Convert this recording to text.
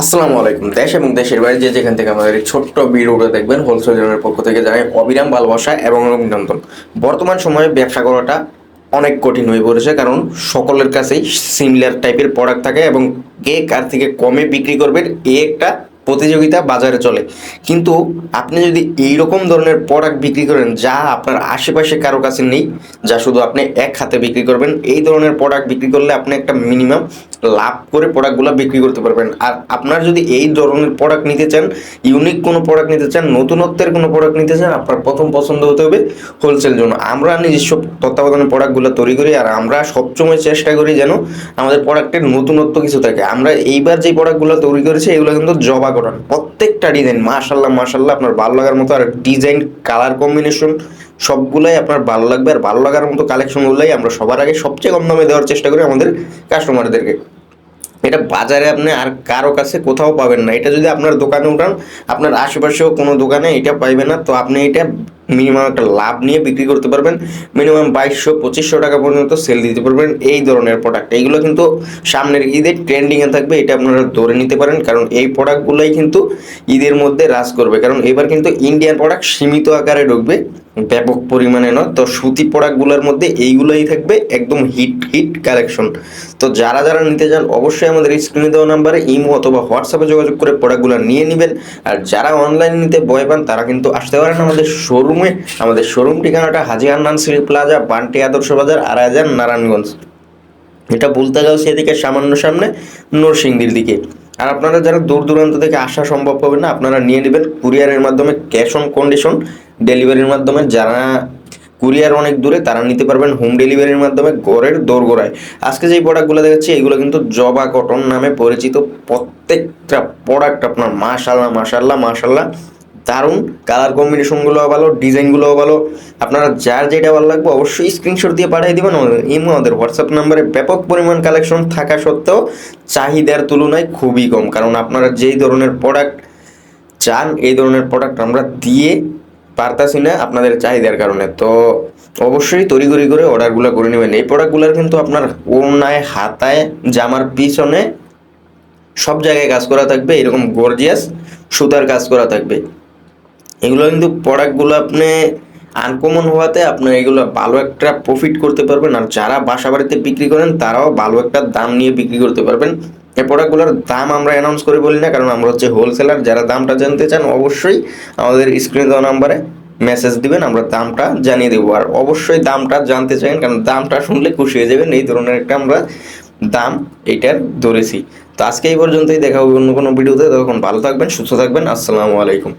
আসসালামু আলাইকুম। দেশ এবং দেশের বাইরে যে যেখান থেকে আমাদের এই ছোট্ট ভিডিওটা দেখবেন হোলসেলের পক্ষ থেকে জানাই অবিরাম ভালোবাসা এবং অভিনন্দন। বর্তমান সময়ে ব্যবসা করাটা অনেক কঠিন হয়ে পড়েছে, কারণ সকলের কাছেই সিমিলার টাইপের প্রোডাক্ট থাকে এবং কে কার থেকে কমে বিক্রি করবেন এ একটা প্রতিযোগিতা বাজারে চলে। কিন্তু আপনি যদি এই রকম ধরনের প্রোডাক্ট বিক্রি করেন যা আপনার আশেপাশে কারও কাছে নেই, যা শুধু আপনি এক হাতে বিক্রি করবেন, এই ধরনের প্রোডাক্ট বিক্রি করলে আপনি একটা মিনিমাম লাভ করে প্রোডাক্টগুলো বিক্রি করতে পারবেন। আর আপনার যদি এই ধরনের প্রোডাক্ট নিতে চান ইউনিক কোনো প্রোডাক্ট নিতে চান, নতুনত্বের কোনো প্রোডাক্ট নিতে চান, আপনার প্রথম পছন্দ হতে হবে হোলসেল জন্য। আমরা নিজস্ব তত্ত্বাবধানে প্রোডাক্টগুলো তৈরি করি আর আমরা সবসময় চেষ্টা করি যেন আমাদের প্রোডাক্টের নতুনত্ব কিছু থাকে। আমরা এইবার যে প্রোডাক্টগুলো তৈরি করেছি, এগুলো কিন্তু জবা কটন প্রত্যেকটা ডিজাইন মাশাল্লাহ মাশাল্লাহ, আপনার ভালো লাগার মতো আর ডিজাইন কালার কম্বিনেশন সবগুলাই আপনার ভালো লাগবে। আর ভালো লাগার মতো কালেকশনগুলোই আমরা সবার আগে সবচেয়ে কম দামে দেওয়ার চেষ্টা করি আমাদের কাস্টমারদেরকে এটা বাজারে আপনি আর কারও কাছে কোথাও পাবেন না। এটা যদি আপনার দোকানে উঠান, আপনার আশেপাশেও কোনো দোকানে এটা পাইবেন না। তো আপনি এটা মিনিমাম একটা লাভ নিয়ে বিক্রি করতে পারবেন। মিনিমাম বাইশশো, পঁচিশশো টাকা পর্যন্ত সেল দিতে পারবেন এই ধরনের প্রোডাক্ট এইগুলো কিন্তু সামনের ঈদের ট্রেন্ডিংয়ে থাকবে, এটা আপনারা ধরে নিতে পারেন। কারণ এই প্রোডাক্টগুলোই কিন্তু ঈদের মধ্যে রাজ করবে। কারণ এবার কিন্তু ইন্ডিয়ান প্রোডাক্ট সীমিত আকারে ঢুকবে। ব্যাপক পরিমাণে নয়। তো সুতি প্রোডাক্টগুলোর মধ্যে এইগুলোই থাকবে একদম হিট হিট কালেকশন। তো যারা যারা নিতে চান অবশ্যই আমাদের স্ক্রিনে দেওয়া নাম্বারে ইমো অথবা হোয়াটসঅ্যাপে যোগাযোগ করে প্রোডাক্টগুলো নিয়ে নেবেন। আর যারা অনলাইন নিতে ভয় পান, তারা কিন্তু আসতে পারেন আমাদের শোরুমে। আমাদের শোরুম ঠিকানাটা হাজি হান্নান সিল প্লাজা, বান্টি আদর্শ বাজার আড়াই হাজার নারায়ণগঞ্জ। এটা বলতে যাও সেদিকে, সামান্য সামনে, নরসিংদীর দিকে। আর আপনারা যারা দূর দূরান্ত থেকে আসা সম্ভব হবে না, আপনারা নিয়ে নেবেন কুরিয়ারের মাধ্যমে ক্যাশ অন কন্ডিশন ডেলিভারির মাধ্যমে। যারা কুরিয়ার অনেক দূরে, তারা নিতে পারবেন হোম ডেলিভারির মাধ্যমে ঘরের দোরগোড়ায়। আজকে যেই প্রোডাক্টগুলো দেখাচ্ছি, এগুলো কিন্তু জবা কটন নামে পরিচিত প্রত্যেকটা প্রোডাক্ট আপনার মাশাল্লাহ মাশাল্লাহ মাশাল্লাহ দারুণ কালার কম্বিনেশনগুলোও ভালো ডিজাইনগুলোও ভালো। আপনারা যার যেটা ভালো লাগবে অবশ্যই স্ক্রিনশট দিয়ে পাঠিয়ে দেবেন। আমাদের ইমো, আমাদের হোয়াটসঅ্যাপ নাম্বারে ব্যাপক পরিমাণ কালেকশন থাকা সত্ত্বেও চাহিদার তুলনায় খুবই কম। কারণ আপনারা যেই ধরনের প্রোডাক্ট চান, এই ধরনের প্রোডাক্ট আমরা দিয়ে পারতাছি না আপনাদের চাহিদার কারণে। তো অবশ্যই তড়িঘড়ি করে অর্ডারগুলো করে নেবেন। এই প্রোডাক্টগুলোর কিন্তু আপনার ওনায় হাতায়, জামার পিছনে সব জায়গায় কাজ করা থাকবে। এরকম গর্জিয়াস সুতার কাজ করা থাকবে। এগুলো কিন্তু প্রোডাক্টগুলো আপনি আনকমন হওয়াতে আপনার এগুলো ভালো একটা প্রফিট করতে পারবেন। আর যারা বাসা বাড়িতে বিক্রি করেন, তারাও ভালো একটা দাম নিয়ে বিক্রি করতে পারবেন। এই প্রোডাক্টগুলোর দাম আমরা অ্যানাউন্স করে বলি না, কারণ আমরা হচ্ছে হোলসেলার যারা দামটা জানতে চান অবশ্যই আমাদের স্ক্রিনে দেওয়া নাম্বারে মেসেজ দিবেন, আমরা দামটা জানিয়ে দেবো। আর অবশ্যই দামটা জানতে চান কারণ দামটা শুনলে খুশি হয়ে যাবেন, এই ধরনের একটা আমরা দাম এইটার ধরেছি। তো আজকে এই পর্যন্তই, দেখা হবে অন্য কোনো ভিডিওতে তখন ভালো থাকবেন, সুস্থ থাকবেন, আসসালামু আলাইকুম।